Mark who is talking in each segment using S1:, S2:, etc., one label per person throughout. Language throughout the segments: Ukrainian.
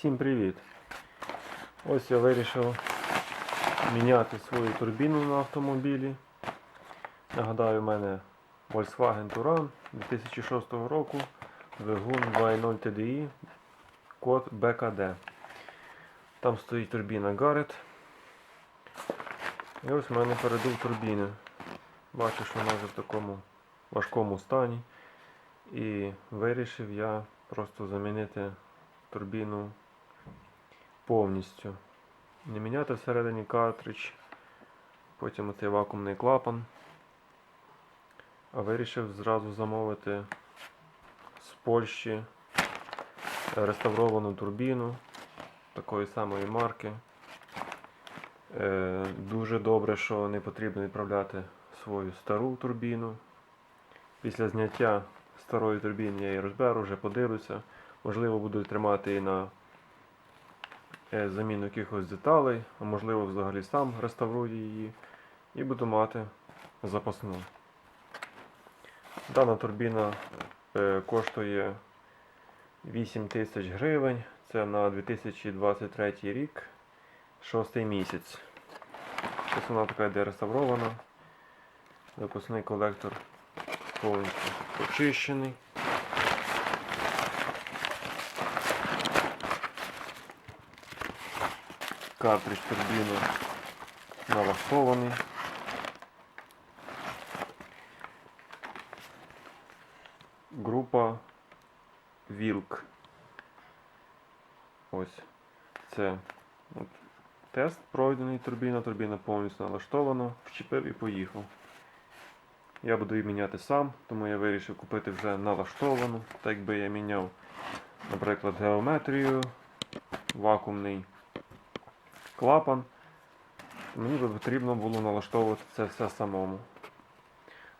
S1: Всім привіт! Ось я вирішив міняти свою турбіну на автомобілі. Нагадаю, у мене Volkswagen Touran 2006 року, двигун 2.0 TDI, код BKD. Там стоїть турбіна Garrett. І ось в мене передув турбіни. Бачу, що вона вже в такому важкому стані. І вирішив я просто замінити турбіну повністю. Не міняти всередині картридж, потім оцей вакуумний клапан. А вирішив зразу замовити з Польщі реставровану турбіну такої самої марки. Е, Дуже добре, що не потрібно відправляти свою стару турбіну. Після зняття старої турбіни я її розберу, вже подивлюся. Можливо, буду тримати і на заміну якихось деталей, а можливо взагалі сам реставрую її і буду мати запасну. Дана турбіна е, коштує 8 тисяч гривень. Це на 2023 рік, 6 місяць. Ось вона така йде реставрована. Випускний колектор повністю почищений. Картридж турбіни налаштований. Група Вілк. Ось це от, тест пройдений турбіна, турбіна повністю налаштована, вчепив і поїхав. Я буду її міняти сам, тому я вирішив купити вже налаштовану, так якби я міняв, наприклад, геометрію, вакуумний клапан. Мені би потрібно було налаштовувати це все самому.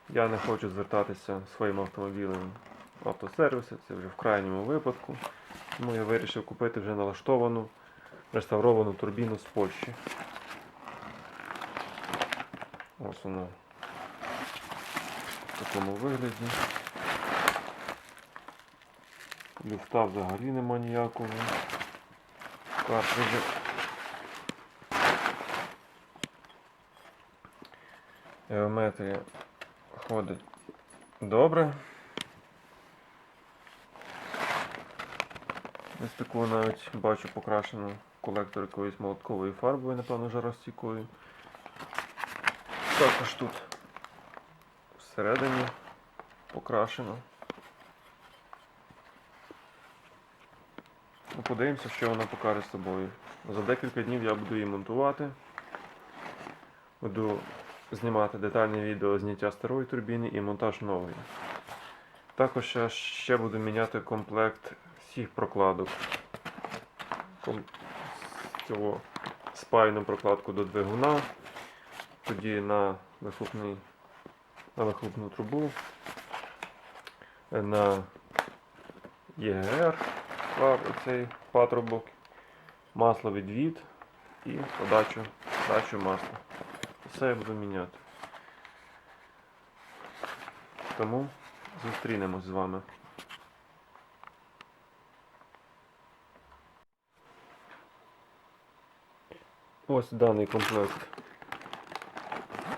S1: Я не хочу звертатися своїм автомобілем в автосервіси, це вже в крайньому випадку. Тому я вирішив купити вже налаштовану реставровану турбіну з Польщі. Ось вона в такому вигляді. Люфта взагалі нема ніякого. Картриджі. Геометрія ходить добре. Ось таку навіть бачу покрашену колектор якоюсь молотковою фарбою, напевно, жаростійкою. Також тут всередині покрашено. Ну, Подивимося, що вона покаже з собою. За декілька днів я буду її монтувати. Буду знімати детальне відео зняття старої турбіни і монтаж нової. Також я ще буду міняти комплект всіх прокладок. Ком- Цього спаяну прокладку до двигуна, тоді на вихлопний, на вихлопну трубу, е, на ЄГР, пар- цей патрубок, масловідвід і подачу, подачу масла. Все я буду міняти. Тому зустрінемось з вами. Ось даний комплект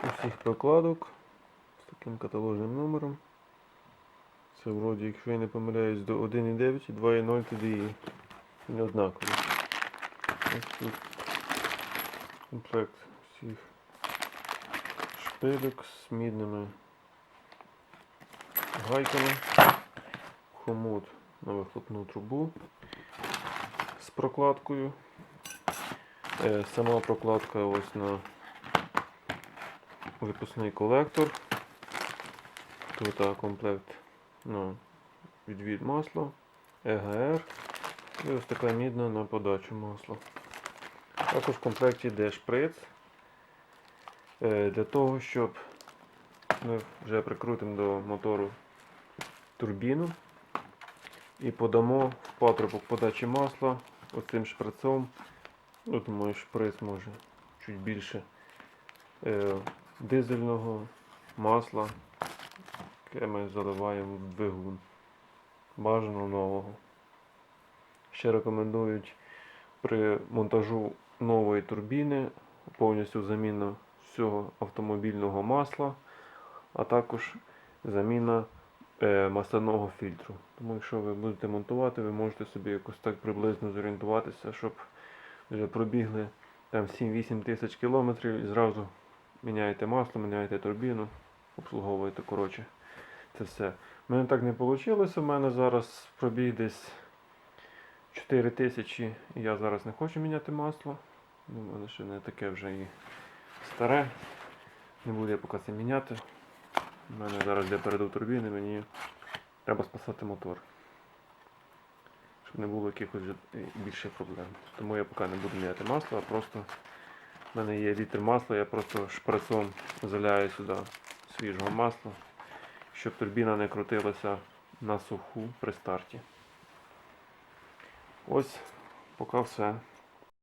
S1: усіх прокладок з таким каталожним номером. Це вроді, якщо я не помиляюсь, до 1.9 і 2.0 TDI. Він однаковий. Ось тут комплект всіх шпилек з мідними гайками, хомут на вихлопну трубу з прокладкою. Е, Сама прокладка ось на випускний колектор. Тут комплект ну, відвід масла, ЕГР і ось така мідна на подачу масла. Також в комплекті йде шприц для того, щоб ми вже прикрутимо до мотору турбіну і подамо в патрубок подачі масла оцим шприцом. Ну, думаю, шприц може чуть більше е, дизельного масла, яке ми заливаємо в двигун. Бажано нового. Ще рекомендують при монтажу нової турбіни, повністю заміна всього автомобільного масла, а також заміна е, масляного фільтру. Тому якщо ви будете монтувати, ви можете собі якось так приблизно зорієнтуватися, щоб вже пробігли там 7-8 тисяч кілометрів і зразу міняєте масло, міняєте турбіну, обслуговуєте коротше. Це все. У мене так не вийшло. У мене зараз пробіг десь 4 тисячі, і я зараз не хочу міняти масло. У мене ще не таке вже і старе. Не буду я поки це міняти. У мене зараз для переду турбіни, мені треба спасати мотор. Щоб не було якихось е, більше проблем. Тому я поки не буду міняти масло, а просто в мене є літр масла, я просто шприцом заляю сюди свіжого масла, щоб турбіна не крутилася на суху при старті. Ось, поки все.